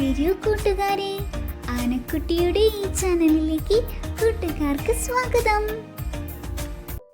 വരൂ കൂട്ടുകാരെ. ആനക്കുട്ടിയുടെ ഈ ചാനലിലേക്ക് കൂട്ടുകാർക്ക് സ്വാഗതം.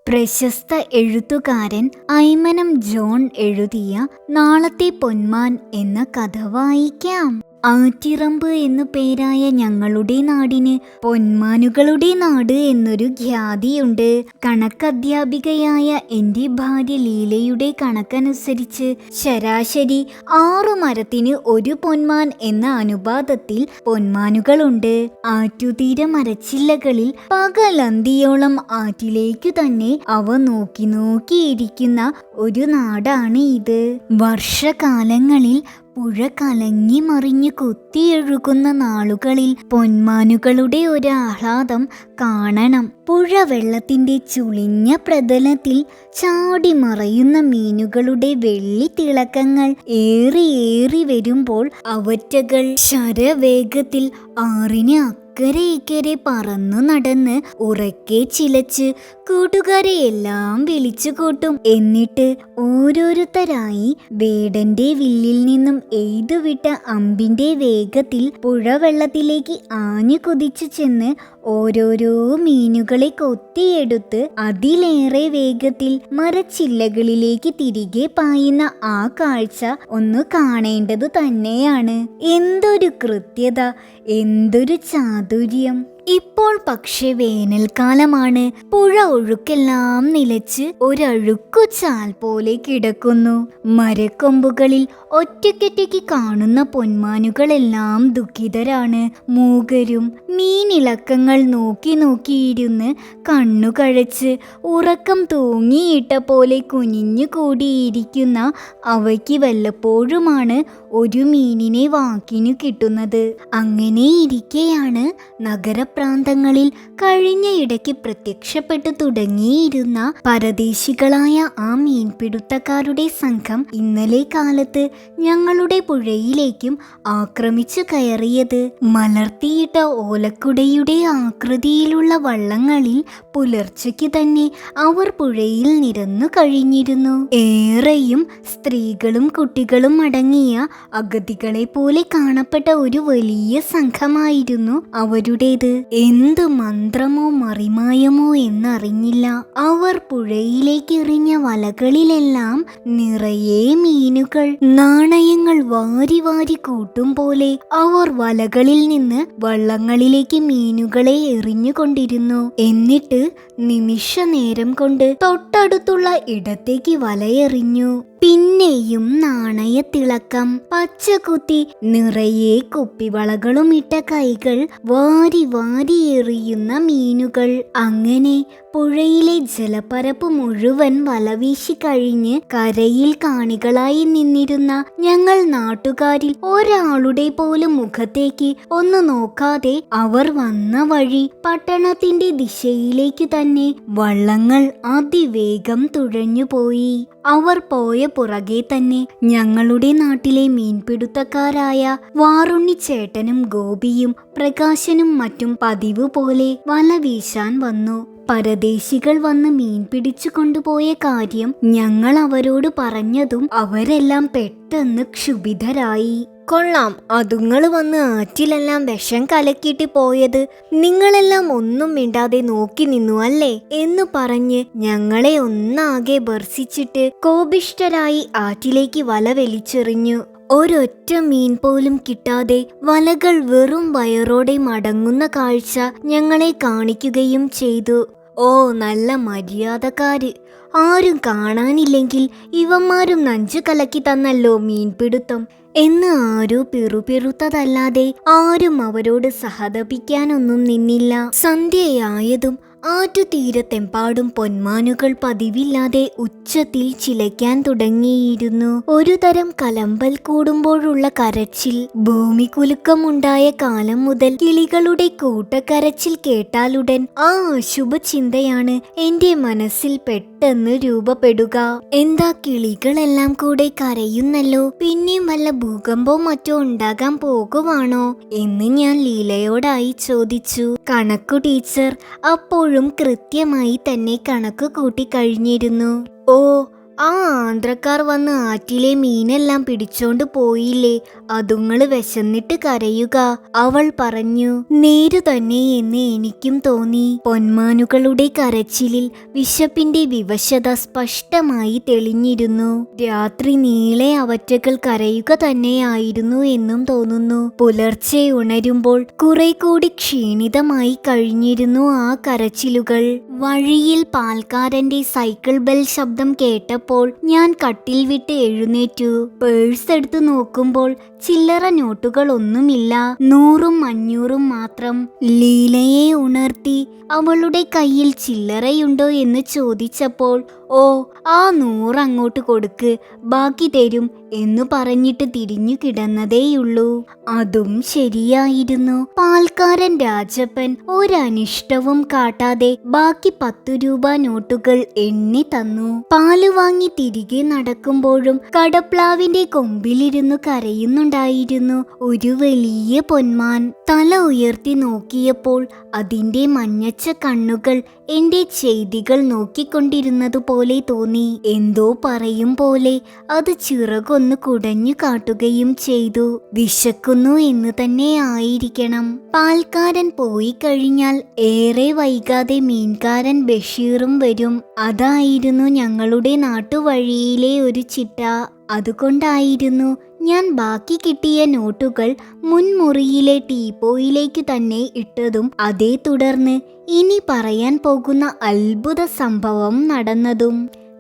പ്രശസ്ത എഴുത്തുകാരൻ ഐമനം ജോൺ എഴുതിയ നാളത്തെ പൊന്മാൻ എന്ന കഥ വായിക്കാം. ആറ്റിറമ്പ് എന്നു പേരായ ഞങ്ങളുടെ നാടിന് പൊന്മാനുകളുടെ നാട് എന്നൊരു ഖ്യാതിയുണ്ട്. കണക്കധ്യാപികയായ എന്റെ ഭാര്യ ലീലയുടെ കണക്കനുസരിച്ച് ശരാശരി ആറു മരത്തിന് ഒരു പൊന്മാൻ എന്ന അനുപാതത്തിൽ പൊന്മാനുകളുണ്ട്. ആറ്റുതീര മരച്ചില്ലകളിൽ പകലന്തിയോളം ആറ്റിലേക്കു തന്നെ അവ നോക്കി നോക്കിയിരിക്കുന്ന ഒരു നാടാണ് ഇത് വർഷകാലങ്ങളിൽ പുഴ കലങ്ങി മറിഞ്ഞു കുത്തിയൊഴുകുന്ന നാളുകളിൽ പൊന്മാനുകളുടെ ഒരു ആഹ്ലാദം കാണണം. പുഴ വെള്ളത്തിന്റെ ചുളിഞ്ഞ പ്രതലത്തിൽ ചാടി മറയുന്ന മീനുകളുടെ വെള്ളി തിളക്കങ്ങൾ ഏറി ഏറി വരുമ്പോൾ അവറ്റകൾ ശരവേഗത്തിൽ ആറിന് അക്കരെ ഇക്കരെ പറന്നു നടന്ന് ഉറക്കെ ചിലച്ച് കൂട്ടുകാരെ എല്ലാം വിളിച്ചു കൂട്ടും. എന്നിട്ട് ഓരോരുത്തരായി വേടന്റെ വില്ലിൽ നിന്നും എയ്തുവിട്ട അമ്പിന്റെ വേഗത്തിൽ പുഴവെള്ളത്തിലേക്ക് ആഞ്ഞു കുതിച്ചു ചെന്ന് ഓരോരോ മീനുകളെ കൊത്തിയെടുത്ത് അതിലേറെ വേഗത്തിൽ മരച്ചില്ലകളിലേക്ക് തിരികെ പായുന്ന ആ കാഴ്ച ഒന്ന് കാണേണ്ടതു തന്നെയാണ്. എന്തൊരു കൃത്യത എന്തൊരു ചാതുര്യം. ഇപ്പോൾ പക്ഷേ വേനൽക്കാലമാണ്. പുഴ ഒഴുക്കെല്ലാം നിലച്ച് ഒരഴുക്കു ചാൽ പോലെ കിടക്കുന്നു. മരക്കൊമ്പുകളിൽ ഒറ്റയ്ക്കൊറ്റയ്ക്ക് കാണുന്ന പൊന്മാനുകളെല്ലാം ദുഃഖിതരാണ്. മൂകരും മീനിളക്കങ്ങൾ നോക്കി നോക്കിയിരുന്ന് കണ്ണുകഴച്ച് ഉറക്കം തൂങ്ങിയിട്ട പോലെ കുനിഞ്ഞു കൂടിയിരിക്കുന്ന അവയ്ക്ക് വല്ലപ്പോഴുമാണ് ഒരു മീനിനെ വാക്കിനു കിട്ടുന്നത്. അങ്ങനെ ഇരിക്കെയാണ് നഗരപ്രാന്തങ്ങളിൽ കഴിഞ്ഞ ഇടയ്ക്ക് പ്രത്യക്ഷപ്പെട്ടു തുടങ്ങിയിരുന്ന പരദേശികളായ ആ മീൻപിടുത്തക്കാരുടെ സംഘം ഇന്നലെ കാലത്ത് ഞങ്ങളുടെ പുഴയിലേക്കും ആക്രമിച്ചു കയറിയത്. മലർത്തിയിട്ട ഓലക്കുടയുടെ ആകൃതിയിലുള്ള വള്ളങ്ങളിൽ പുലർച്ചയ്ക്ക് തന്നെ അവർ പുഴയിൽ നിരന്നു കഴിഞ്ഞിരുന്നു. ഏറെയും സ്ത്രീകളും കുട്ടികളും അടങ്ങിയ അഗതികളെ പോലെ കാണപ്പെട്ട ഒരു വലിയ സംഘമായിരുന്നു അവരുടേത്. എന്ത് മന്ത്രമോ മറിമായമോ എന്നറിഞ്ഞില്ല. അവർ പുഴയിലേക്ക് എറിഞ്ഞ വലകളിലെല്ലാം നിറയെ മീനുകൾ. നാണയങ്ങൾ വാരി വാരി കൂട്ടും പോലെ അവർ വലകളിൽ നിന്ന് വള്ളങ്ങളിലേക്ക് മീനുകളെ എറിഞ്ഞുകൊണ്ടിരുന്നു എന്നിട്ട് നിമിഷ നേരം കൊണ്ട് തൊട്ടടുത്തുള്ള ഇടത്തേക്ക് വലയെറിഞ്ഞു. പിന്നെയും നാണയത്തിളക്കം. പച്ചകുത്തി നിറയെ കുപ്പിവളകളും ഇട്ട കൈകൾ വാരി വാരി എറിയുന്ന മീനുകൾ. അങ്ങനെ പുഴയിലെ ജലപ്പരപ്പ് മുഴുവൻ വലവീശി കഴിഞ്ഞ് കരയിൽ കാണികളായി നിന്നിരുന്ന ഞങ്ങൾ നാട്ടുകാരിൽ ഒരാളുടെ പോലും മുഖത്തേക്ക് ഒന്ന് നോക്കാതെ അവർ വന്ന വഴി പട്ടണത്തിന്റെ ദിശയിലേക്ക് തന്നെ വള്ളങ്ങൾ അതിവേഗം തുഴഞ്ഞുപോയി അവർ പോയ പുറകെ തന്നെ ഞങ്ങളുടെ നാട്ടിലെ മീൻപിടുത്തക്കാരായ വാറുണ്ണിച്ചേട്ടനും ഗോപിയും പ്രകാശനും മറ്റും പതിവ് പോലെ വല വീശാൻ വന്നു. പരദേശികൾ വന്ന് മീൻ പിടിച്ചു കൊണ്ടുപോയ കാര്യം ഞങ്ങൾ അവരോട് പറഞ്ഞതും അവരെല്ലാം പെട്ടെന്ന് ക്ഷുഭിതരായി. കൊള്ളാം. അതുങ്ങൾ വന്ന് ആറ്റിലെല്ലാം വിഷം കലക്കിയിട്ട് പോയത്. നിങ്ങളെല്ലാം ഒന്നും മിണ്ടാതെ നോക്കി നിന്നു അല്ലേ? എന്ന് പറഞ്ഞ് ഞങ്ങളെ ഒന്നാകെ ബർസിച്ചിട്ട് കോപിഷ്ടരായി ആറ്റിലേക്ക് വല വലിച്ചെറിഞ്ഞു. ഒരൊറ്റ മീൻ പോലും കിട്ടാതെ വലകൾ വെറും വയറോടെ മടങ്ങുന്ന കാഴ്ച ഞങ്ങളെ കാണിക്കുകയും ചെയ്തു. ഓ നല്ല മര്യാദക്കാര്. ആരും കാണാനില്ലെങ്കിൽ ഇവന്മാരും നഞ്ചു കലക്കി തന്നല്ലോ മീൻപിടുത്തം. എന്ന് ആരോ പിറുപിറുത്തതല്ലാതെ ആരും അവരോട് സഹതപിക്കാനൊന്നും നിന്നില്ല. സന്ധ്യയായതും ആറ്റുതീരത്തെമ്പാടും പൊന്മാനുകൾ പതിവില്ലാതെ ഉച്ചത്തിൽ ചിലയ്ക്കാൻ തുടങ്ങിയിരുന്നു. ഒരു തരം കലമ്പൽ കൂടുമ്പോഴുള്ള കരച്ചിൽ ഭൂമി കുലുക്കമുണ്ടായ കാലം മുതൽ കിളികളുടെ കൂട്ടക്കരച്ചിൽ കേട്ടാലുടൻ ആ അശുഭചിന്തയാണ് എന്റെ മനസ്സിൽ പെട്ടെന്ന് രൂപപ്പെടുക. എന്താ കിളികളെല്ലാം കൂടെ കരയുന്നല്ലോ? പിന്നെയും വല്ല ഭൂകമ്പോ മറ്റോ ഉണ്ടാകാൻ പോകുവാണോ? എന്ന് ഞാൻ ലീലയോടായി ചോദിച്ചു. കണക്കു ടീച്ചർ. അപ്പോഴും കൃത്യമായി തന്നെ കണക്ക് കൂട്ടി കഴിഞ്ഞിരുന്നു. ഓ ആ ആന്ധ്രക്കാർ വന്ന് ആറ്റിലെ മീനെല്ലാം പിടിച്ചോണ്ട് പോയില്ലേ. അതുങ്ങൾ വിശന്നിട്ട് കരയുക. അവൾ പറഞ്ഞു നേരു തന്നെ എന്ന് എനിക്കും തോന്നി. പൊന്മാനുകളുടെ കരച്ചിലിൽ വിശപ്പിന്റെ വിവശത സ്പഷ്ടമായി തെളിഞ്ഞിരുന്നു. രാത്രി നീളെ അവറ്റകൾ കരയുക തന്നെയായിരുന്നു എന്നും തോന്നുന്നു. പുലർച്ചെ ഉണരുമ്പോൾ കുറെ കൂടി ക്ഷീണിതമായി കഴിഞ്ഞിരുന്നു ആ കരച്ചിലുകൾ. വഴിയിൽ പാൽക്കാരന്റെ സൈക്കിൾ ബെൽ ശബ്ദം കേട്ടപ്പോൾ ഞാൻ കട്ടിൽ വിട്ട് എഴുന്നേറ്റു. പേഴ്സ് എടുത്തു നോക്കുമ്പോൾ ചില്ലറ നോട്ടുകൾ ഒന്നുമില്ല നൂറും അഞ്ഞൂറും മാത്രം. ലീലയെ ഉണർത്തി അവളുടെ കയ്യിൽ ചില്ലറയുണ്ടോ എന്ന് ചോദിച്ചപ്പോൾ ഓ ആ നൂറ് അങ്ങോട്ട് കൊടുക്ക് ബാക്കി തരും എന്നു പറഞ്ഞിട്ട് തിരിഞ്ഞു കിടന്നതേയുള്ളൂ. അതും ശരിയായിരുന്നു. പാൽക്കാരൻ രാജപ്പൻ ഒരനിഷ്ടവും കാട്ടാതെ ബാക്കി പത്തു രൂപ നോട്ടുകൾ എണ്ണി തന്നു. പാൽ വാങ്ങി തിരികെ നടക്കുമ്പോഴും കടപ്ലാവിന്റെ കൊമ്പിലിരുന്നു കരയുന്നുണ്ടായിരുന്നു ഒരു വലിയ പൊന്മാൻ. തല ഉയർത്തി നോക്കിയപ്പോൾ അതിന്റെ മഞ്ഞച്ച കണ്ണുകൾ എന്റെ ചെയ്തികൾ നോക്കിക്കൊണ്ടിരുന്നതു പോലെ തോന്നി. എന്തോ പറയും പോലെ അത് ചിറകൊന്ന് കുടഞ്ഞു കാട്ടുകയും ചെയ്തു. വിശക്കുന്നു എന്ന് തന്നെ ആയിരിക്കണം. പാൽക്കാരൻ പോയി കഴിഞ്ഞാൽ ഏറെ വൈകാതെ മീൻകാരൻ ബഷീറും വരും. അതായിരുന്നു ഞങ്ങളുടെ നാട്ടുവഴിയിലെ ഒരു ചിട്ട. അതുകൊണ്ടായിരുന്നു ഞാൻ ബാക്കി കിട്ടിയ നോട്ടുകൾ മുൻമുറിയിലെ ടീപ്പോയിലേക്ക് തന്നെ ഇട്ടതും അതേ തുടർന്ന് ഇനി പറയാൻ പോകുന്ന അത്ഭുത സംഭവം നടന്നതും.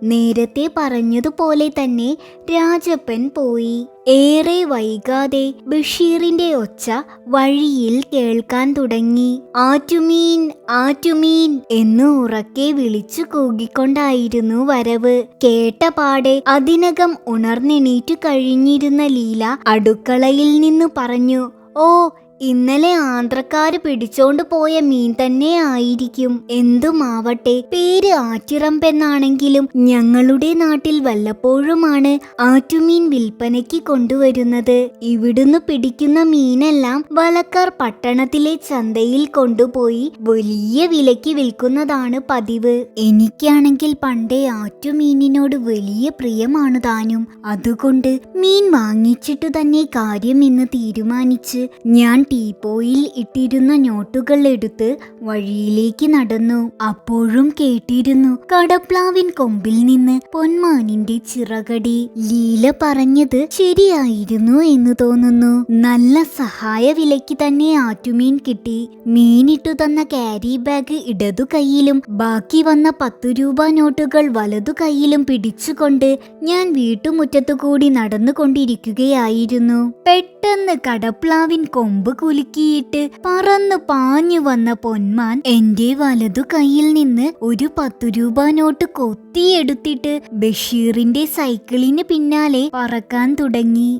നേരത്തെ പറഞ്ഞതുപോലെ തന്നെ രാജപ്പൻ പോയി. ഏറെ വൈകാതെ ബഷീറിന്റെ ഒച്ച വഴിയിൽ കേൾക്കാൻ തുടങ്ങി. ആറ്റുമീൻ ആറ്റുമീൻ എന്ന് ഉറക്കെ വിളിച്ചു കൂകിക്കൊണ്ടായിരുന്നു വരവ്. കേട്ട പാടെ അതിനകം ഉണർന്നെണീറ്റു കഴിഞ്ഞിരുന്ന ലീല അടുക്കളയിൽ നിന്ന് പറഞ്ഞു ഓ ഇന്നലെ ആന്ധ്രക്കാര് പിടിച്ചോണ്ട് പോയ മീൻ തന്നെ ആയിരിക്കും. എന്തുമാവട്ടെ പേര് ആറ്റിറമ്പെന്നാണെങ്കിലും ഞങ്ങളുടെ നാട്ടിൽ വല്ലപ്പോഴുമാണ് ആറ്റുമീൻ വിൽപ്പനയ്ക്ക് കൊണ്ടുവരുന്നത്. ഇവിടുന്ന് പിടിക്കുന്ന മീനെല്ലാം വലക്കാർ പട്ടണത്തിലെ ചന്തയിൽ കൊണ്ടുപോയി വലിയ വിലയ്ക്ക് വിൽക്കുന്നതാണ് പതിവ്. എനിക്കാണെങ്കിൽ പണ്ടേ ആറ്റുമീനിനോട് വലിയ പ്രിയമാണ് താനും. അതുകൊണ്ട് മീൻ വാങ്ങിച്ചിട്ടു തന്നെ കാര്യമെന്ന് തീരുമാനിച്ച് ഞാൻ ടീപ്പോയിൽ ഇട്ടിരുന്ന നോട്ടുകൾ എടുത്ത് വഴിയിലേക്ക് നടന്നു. അപ്പോഴും കേട്ടിരുന്നു കടപ്ലാവിൻ കൊമ്പിൽ നിന്ന് പൊന്മാനിന്റെ ചിറകടി ലീല പറഞ്ഞത് ശരിയായിരുന്നു എന്ന് തോന്നുന്നു. നല്ല സഹായ വിലയ്ക്ക് തന്നെ ആറ്റുമീൻ കിട്ടി. മീനിട്ടു തന്ന ക്യാരി ബാഗ് ഇടതു കൈയിലും ബാക്കി വന്ന പത്തു രൂപ നോട്ടുകൾ വലതു കൈയിലും പിടിച്ചുകൊണ്ട് ഞാൻ വീട്ടുമുറ്റത്തു കൂടി നടന്നുകൊണ്ടിരിക്കുകയായിരുന്നു. പെട്ടെന്ന് കടപ്ലാവിൻ കൊമ്പ് കുലുക്കിയിട്ട് പറന്നു പാഞ്ഞു വന്ന പൊന്മാൻ എന്റെ വലതു കയ്യിൽ നിന്ന് ഒരു പത്തു രൂപ നോട്ട് കൊത്തിയെടുത്തിട്ട് ബഷീറിന്റെ സൈക്കിളിന് പിന്നാലെ പറക്കാൻ തുടങ്ങി.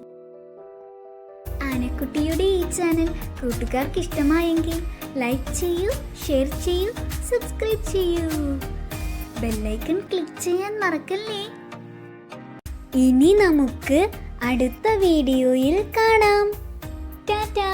ആനക്കുട്ടിയുടെ ഈ ചാനൽ കൂട്ടുകാർക്ക് ഇഷ്ടമായെങ്കിൽ ലൈക്ക് ചെയ്യൂ ഷെയർ ചെയ്യൂ സബ്സ്ക്രൈബ് ചെയ്യൂ. ബെല്ലൈക്കൺ ക്ലിക്ക് ചെയ്യാൻ മറക്കല്ലേ? ഇനി നമുക്ക് അടുത്ത വീഡിയോയിൽ കാണാം. ടാറ്റാ!